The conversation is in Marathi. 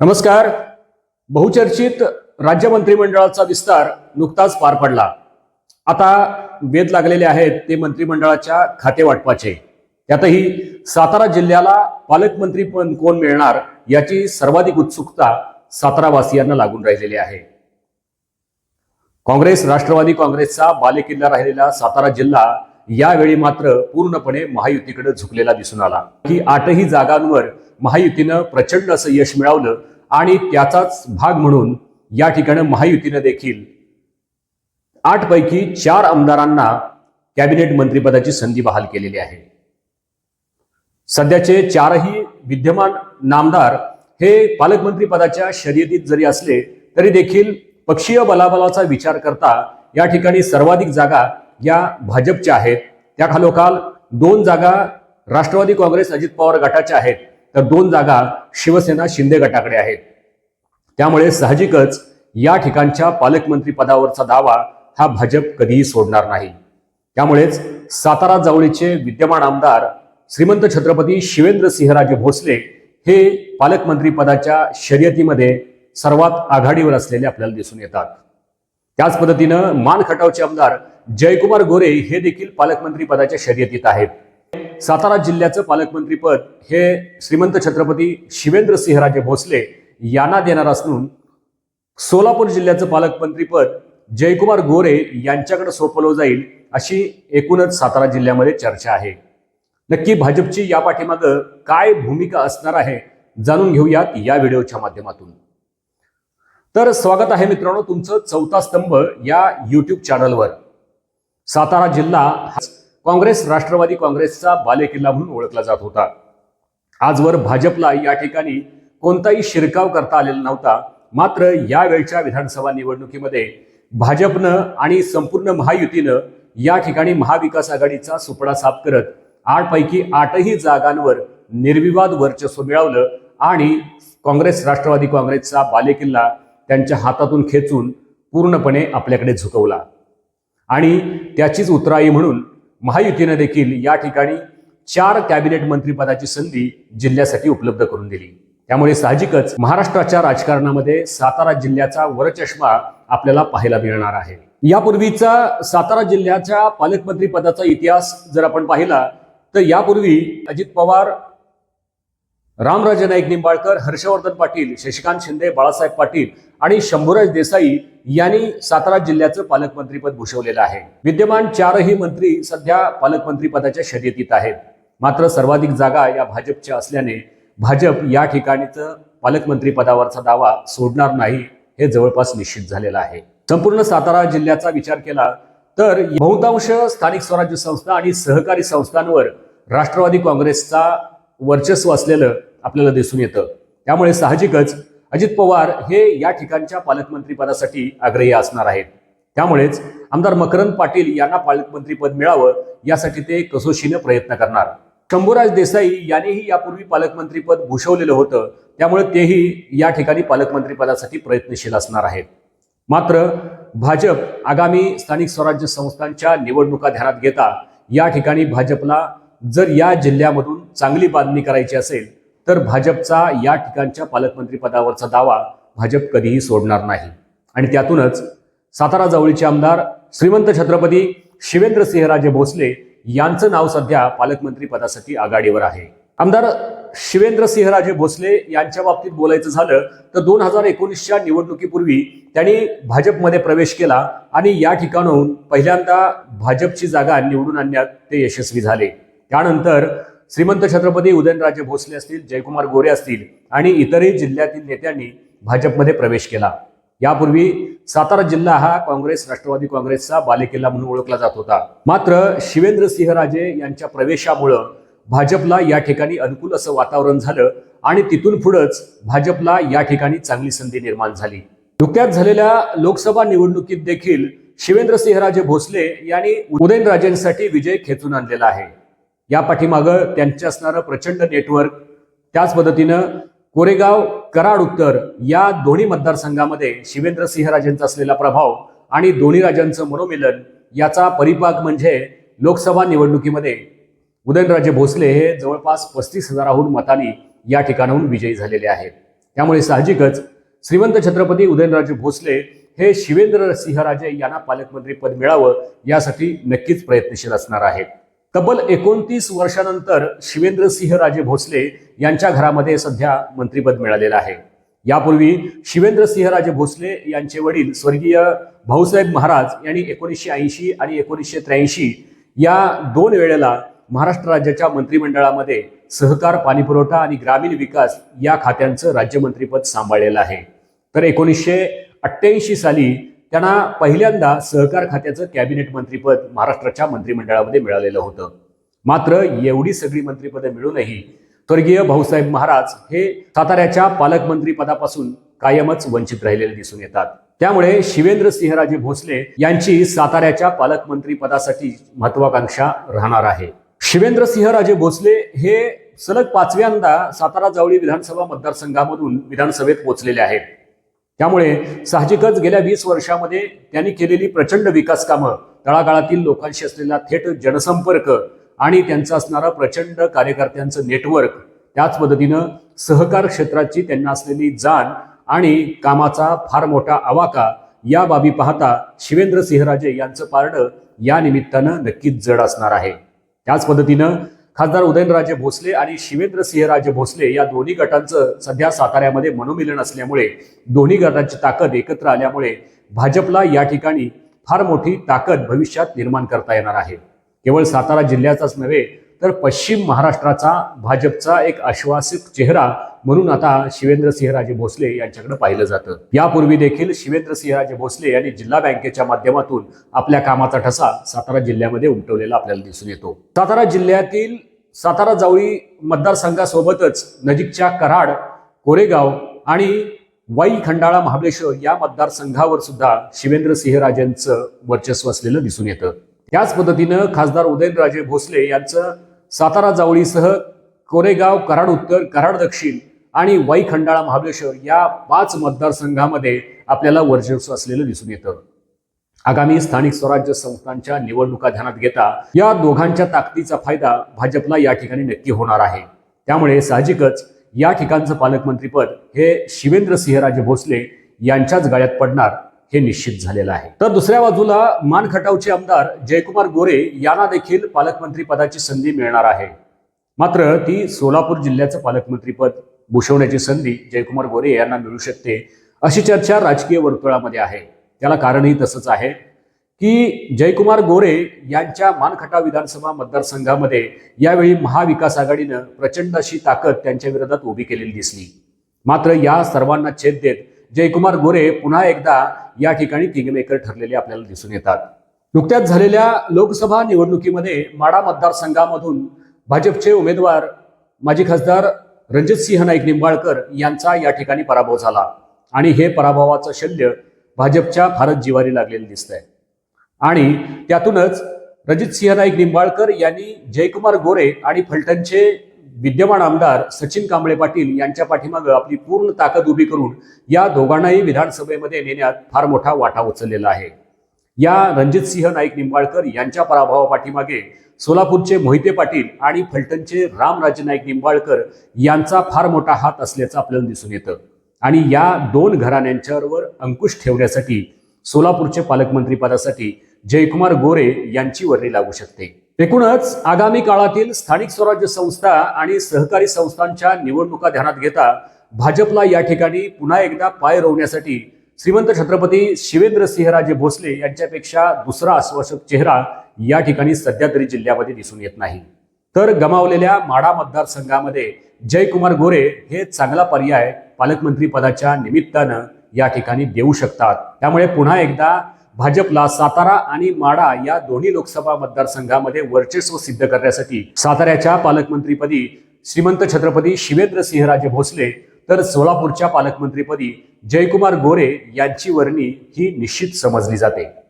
नमस्कार. बहुचर्चित राज्य मंत्रिमंडळाचा विस्तार नुकताच पार पडला. आता वेध लागलेले आहेत ते मंत्रिमंडळाच्या खाते वाटपाचे. त्यातही सातारा जिल्ह्याला पालकमंत्री पण कोण मिळणार याची सर्वाधिक उत्सुकता सातारावासियांना लागून राहिलेली आहे. काँग्रेस राष्ट्रवादी काँग्रेसचा बालेकिल्ला राहिलेला सातारा जिल्हा यावेळी मात्र पूर्णपणे महायुतीकडे झुकलेला दिसून आला. की आठही जागांवर महायुतीनं प्रचंड असं यश मिळवलं आणि त्याचाच भाग म्हणून या ठिकाणी महायुतीनं देखील आठ पैकी चार आमदारांना कॅबिनेट मंत्रिपदाची संधी बहाल केलेली आहे. सध्याचे चारही विद्यमान नामदार हे पालकमंत्री पदाच्या शर्यतीत जरी असले तरी देखील पक्षीय बलाबलाचा विचार करता या ठिकाणी सर्वाधिक जागा या भाजपच्या आहेत. त्या खालोखाल दोन जागा राष्ट्रवादी काँग्रेस अजित पवार गटाच्या आहेत. तर दोन जागा शिवसेना शिंदे गटाकडे आहेत. त्यामुळे साहजिकच या ठिकाणच्या पालकमंत्री पदावरचा दावा हा भाजप कधीही सोडणार नाही. त्यामुळेच सातारा जवळीचे विद्यमान आमदार श्रीमंत छत्रपती शिवेंद्र सिंहराजे भोसले हे पालकमंत्री पदाच्या शर्यतीमध्ये सर्वात आघाडीवर असलेले आपल्याला दिसून येतात. त्याच पद्धतीनं मान खटावचे आमदार जयकुमार गोरे हे देखील पालकमंत्री पदाच्या शर्यतीत आहेत. सातारा जिल्ह्याचं पालकमंत्रीपद हे श्रीमंत छत्रपती शिवेंद्र सिंहराजे भोसले यांना देणार असून सोलापूर जिल्ह्याचं पालकमंत्रीपद जयकुमार गोरे यांच्याकडे सोपवलं जाईल अशी एकूणच सातारा जिल्ह्यामध्ये चर्चा आहे. नक्की भाजपची या पाठीमागं काय भूमिका असणार आहे जाणून घेऊयात या व्हिडिओच्या माध्यमातून. तर स्वागत आहे मित्रांनो तुमचं चौथा स्तंभ या युट्यूब चॅनलवर सातारा जिल्हा काँग्रेस राष्ट्रवादी काँग्रेसचा बालेकिल्ला म्हणून ओळखला जात होता. आजवर भाजपला या ठिकाणी कोणताही शिरकाव करता आलेला नव्हता. मात्र यावेळच्या विधानसभा निवडणुकीमध्ये भाजपनं आणि संपूर्ण महायुतीनं या ठिकाणी महाविकास आघाडीचा सुपडा साफ करत आठपैकी आठही जागांवर निर्विवाद वर्चस्व मिळवलं आणि काँग्रेस राष्ट्रवादी काँग्रेसचा बालेकिल्ला त्यांच्या हातातून खेचून पूर्णपणे आपल्याकडे झुकवला. आणि त्याचीच उतराई म्हणून महायुतीनं देखील या ठिकाणी चार कॅबिनेट मंत्रीपदाची संधी जिल्ह्यासाठी उपलब्ध करून दिली. त्यामुळे साहजिकच महाराष्ट्राच्या राजकारणामध्ये सातारा जिल्ह्याचा वरचष्मा आपल्याला पाहायला मिळणार आहे. यापूर्वीचा सातारा जिल्ह्याच्या पालकमंत्री पदाचा इतिहास जर आपण पाहिला तर यापूर्वी अजित पवार रामराजे नाईक निंबाळकर हर्षवर्धन पाटील शशिकांत शिंदे बाळासाहेब पाटील आणि शंभूराज देसाई यांनी सातारा जिल्ह्याचं पालकमंत्रीपद भूषवलेलं आहे. विद्यमान चारही मंत्री सध्या पालकमंत्री पदाच्या शर्यतीत आहेत. मात्र सर्वाधिक जागा या भाजपच्या असल्याने भाजप या ठिकाणीचं पालकमंत्री पदावरचा दावा सोडणार नाही हे जवळपास निश्चित झालेलं आहे. संपूर्ण सातारा जिल्ह्याचा विचार केला तर बहुतांश स्थानिक स्वराज्य संस्था आणि सहकारी संस्थांवर राष्ट्रवादी काँग्रेसचा वर्चस्व असलेलं आपल्याला दिसून येतं. त्यामुळे साहजिकच अजित पवार हे या ठिकाणच्या पालकमंत्रीपदासाठी आग्रही असणार आहेत. त्यामुळेच आमदार मकरंद पाटील यांना पालकमंत्रीपद मिळावं यासाठी ते कसोशीनं प्रयत्न करणार. शंभूराज देसाई यांनीही यापूर्वी पालकमंत्रीपद भूषवलेलं होतं. त्यामुळे तेही या ठिकाणी पालकमंत्रीपदासाठी प्रयत्नशील असणार आहेत. मात्र भाजप आगामी स्थानिक स्वराज्य संस्थांच्या निवडणुका ध्यानात घेता या ठिकाणी भाजपला जर या जिल्ह्यामधून चांगली बांधणी करायची असेल तर भाजपचा या ठिकाणच्या पालकमंत्री पदावरचा दावा भाजप कधीही सोडणार नाही. आणि त्यातूनच सातारा जवळचे आमदार श्रीमंत छत्रपती शिवेंद्र सिंहराजे भोसले यांचं नाव सध्या पालकमंत्री पदासाठी आघाडीवर आहे. आमदार शिवेंद्र सिंहराजे भोसले यांच्या बाबतीत बोलायचं झालं तर दोन हजार एकोणीसच्या निवडणुकीपूर्वी त्यांनी भाजपमध्ये प्रवेश केला आणि या ठिकाणाहून पहिल्यांदा भाजपची जागा निवडून आणण्यात ते यशस्वी झाले. त्यानंतर श्रीमंत छत्रपती उदयनराजे भोसले असतील जयकुमार गोरे असतील आणि इतरही जिल्ह्यातील नेत्यांनी भाजपमध्ये प्रवेश केला. यापूर्वी सातारा जिल्हा हा काँग्रेस राष्ट्रवादी काँग्रेसचा बालेकिल्ला म्हणून ओळखला जात होता. मात्र शिवेंद्र सिंहराजे यांच्या प्रवेशामुळं भाजपला या ठिकाणी अनुकूल असं वातावरण झालं आणि तिथून पुढंच भाजपला या ठिकाणी चांगली संधी निर्माण झाली. नुकत्याच झालेल्या लोकसभा निवडणुकीत देखील शिवेंद्र सिंहराजे भोसले यांनी उदयनराजेंसाठी विजय खेचून आणलेला आहे. या पाठीमागं त्यांचे असणारं प्रचंड नेटवर्क त्याच पद्धतीनं कोरेगाव कराड उत्तर या दोन्ही मतदारसंघामध्ये शिवेंद्र सिंहराजेंचा असलेला प्रभाव आणि दोन्ही राजांचं मनोमिलन याचा परिपाक म्हणजे लोकसभा निवडणुकीमध्ये उदयनराजे भोसले हे जवळपास पस्तीस हजाराहून मतांनी या ठिकाणाहून विजयी झालेले आहेत. त्यामुळे साहजिकच श्रीमंत छत्रपती उदयनराजे भोसले हे शिवेंद्र सिंहराजे यांना पालकमंत्री पद मिळावं यासाठी नक्कीच प्रयत्नशील असणार आहेत. तब्बल एकोणतीस वर्षानंतर शिवेंद्र सिंहराजे भोसले यांच्या घरामध्ये सध्या मंत्रीपद मिळालेलं आहे. यापूर्वी शिवेंद्र सिंहराजे भोसले यांचे वडील स्वर्गीय भाऊसाहेब महाराज यांनी एकोणीसशे ऐंशी आणि एकोणीसशे त्र्याऐंशी या दोन वेळेला महाराष्ट्र राज्याच्या मंत्रिमंडळामध्ये सहकार पाणीपुरवठा आणि ग्रामीण विकास या खात्यांचं राज्यमंत्रीपद सांभाळलेलं आहे. तर एकोणीसशे अठ्ठ्याऐंशी साली त्यांना पहिल्यांदा सहकार खात्याचं कॅबिनेट मंत्रीपद महाराष्ट्राच्या मंत्रिमंडळामध्ये मिळालेलं होतं. मात्र एवढी सगळी मंत्रिपदं मिळूनही स्वर्गीय भाऊसाहेब महाराज हे साताऱ्याच्या पालकमंत्री पदापासून कायमच वंचित राहिलेले दिसून येतात. त्यामुळे शिवेंद्र सिंहराजे भोसले यांची साताऱ्याच्या पालकमंत्री पदासाठी महत्वाकांक्षा राहणार आहे. शिवेंद्र सिंहराजे भोसले हे सलग पाचव्यांदा सातारा जावळी विधानसभा मतदारसंघामधून विधानसभेत पोहोचलेले आहेत. त्यामुळे साहजिकच गेल्या वीस वर्षामध्ये त्यांनी केलेली प्रचंड विकास कामं तळागाळातील लोकांशी असलेला थेट जनसंपर्क आणि त्यांचा असणारा प्रचंड कार्यकर्त्यांचं नेटवर्क त्याच पद्धतीनं सहकार क्षेत्राची त्यांना असलेली जाण आणि कामाचा फार मोठा आवाका या बाबी पाहता शिवेंद्र सिंहराजे यांचं पारडं या निमित्तानं नक्कीच जड असणार आहे. त्याच पद्धतीनं खासदार उदयनराजे भोसले आणि शिवेंद्र सिंहराजे भोसले या दोन्ही गटांचं सध्या साताऱ्यामध्ये मनोमिलन असल्यामुळे दोन्ही गटांची ताकद एकत्र आल्यामुळे भाजपला या ठिकाणी फार मोठी ताकद भविष्यात निर्माण करता येणार आहे. केवळ सातारा जिल्ह्याचाच नव्हे तर पश्चिम महाराष्ट्राचा भाजपचा एक आश्वासक चेहरा म्हणून आता शिवेंद्र सिंहराजे भोसले यांच्याकडे पाहिलं जातं. यापूर्वी देखील शिवेंद्र सिंहराजे भोसले यांनी जिल्हा बँकेच्या माध्यमातून आपल्या कामाचा ठसा सातारा जिल्ह्यामध्ये उमटवलेला आपल्याला दिसून येतो. सातारा जिल्ह्यातील सातारा जावळी मतदारसंघासोबतच नजीकच्या कराड कोरेगाव आणि वाई खंडाळा महाबळेश्वर या मतदारसंघावर सुद्धा शिवेंद्रसिंहराजेंचं वर्चस्व असलेलं दिसून येतं. त्याच पद्धतीनं खासदार उदयनराजे भोसले यांचं सातारा जावळीसह कोरेगाव कराड उत्तर कराड दक्षिण आणि वाई खंडाळा महाबळेश्वर या पाच मतदारसंघामध्ये आपल्याला वर्चस्व असलेलं दिसून येतं. आगामी स्थानिक स्वराज्य संस्थांच्या निवडणुका ध्यानात घेता या दोघांच्या ताकदीचा फायदा भाजपला या ठिकाणी नक्की होणार आहे. त्यामुळे साहजिकच या ठिकाणचं पालकमंत्रीपद हे शिवेंद्र सिंहराजे भोसले यांच्याच गळ्यात पडणार हे निश्चित झालेलं आहे. तर दुसऱ्या बाजूला मानखटावचे आमदार जयकुमार गोरे यांना देखील पालकमंत्री पदाची संधी मिळणार आहे. मात्र ती सोलापूर जिल्ह्याचं पालकमंत्रीपद भूषवण्याची संधी जयकुमार गोरे यांना मिळू शकते अशी चर्चा राजकीय वर्तुळामध्ये आहे. त्याला कारणही तसंच आहे की जयकुमार गोरे यांच्या मानखटाव विधानसभा मतदारसंघामध्ये यावेळी महाविकास आघाडीनं प्रचंड अशी ताकद त्यांच्या विरोधात उभी केलेली दिसली. मात्र या सर्वांना छेद देत जयकुमार गोरे पुन्हा एकदा या ठिकाणी किंगमेकर ठरलेले आपल्याला दिसून येतात. नुकत्याच झालेल्या लोकसभा निवडणुकीमध्ये माडा मतदारसंघामधून भाजपचे उमेदवार माजी खासदार रणजितसिंह नाईक निंबाळकर यांचा या ठिकाणी पराभव झाला. आणि हे पराभवाचं शल्य भाजपच्या भारत जिवारी लागलेलं दिसतंय. आणि त्यातूनच रणजितसिंह नाईक निंबाळकर यांनी जयकुमार गोरे आणि फलटणचे विद्यमान आमदार सचिन कांबळे पाटील यांच्या पाठीमागं आपली पूर्ण ताकद उभी करून या दोघांनाही विधानसभेमध्ये नेण्यात फार मोठा वाटा उचललेला आहे. या रणजितसिंह नाईक निंबाळकर यांच्या पराभवापाठीमागे सोलापूरचे मोहिते पाटील आणि फलटणचे रामराजे नाईक निंबाळकर यांचा फार मोठा हात असल्याचं आपल्याला दिसून येतं. आणि या दोन घराण्यांच्यावर अंकुश ठेवण्यासाठी सोलापूरचे पालकमंत्री पदासाठी जयकुमार गोरे यांची वर्णी लागू शकते. एकूणच आगामी काळातील स्थानिक स्वराज्य संस्था आणि सहकारी संस्थांच्या निवडणुका ध्यानात घेता भाजपला या ठिकाणी पुन्हा एकदा पाय रोवण्यासाठी श्रीमंत छत्रपती शिवेंद्र सिंहराजे भोसले यांच्यापेक्षा दुसरा आश्वासक चेहरा या ठिकाणी सध्या तरी जिल्ह्यामध्ये दिसून येत नाही. तर गमावलेल्या माडा मतदारसंघामध्ये जयकुमार गोरे हे चांगला पर्याय पालकमंत्री पदाच्या निमित्तानं या ठिकाणी देऊ शकतात. त्यामुळे पुन्हा एकदा भाजपला सातारा आणि माडा या दोन्ही लोकसभा मतदारसंघामध्ये वर्चस्व सिद्ध करण्यासाठी साताऱ्याच्या पालकमंत्रीपदी श्रीमंत छत्रपती शिवेंद्र सिंहराजे भोसले तर सोलापूरच्या पालकमंत्रीपदी जयकुमार गोरे यांची वर्णी ही निश्चित समजली जाते.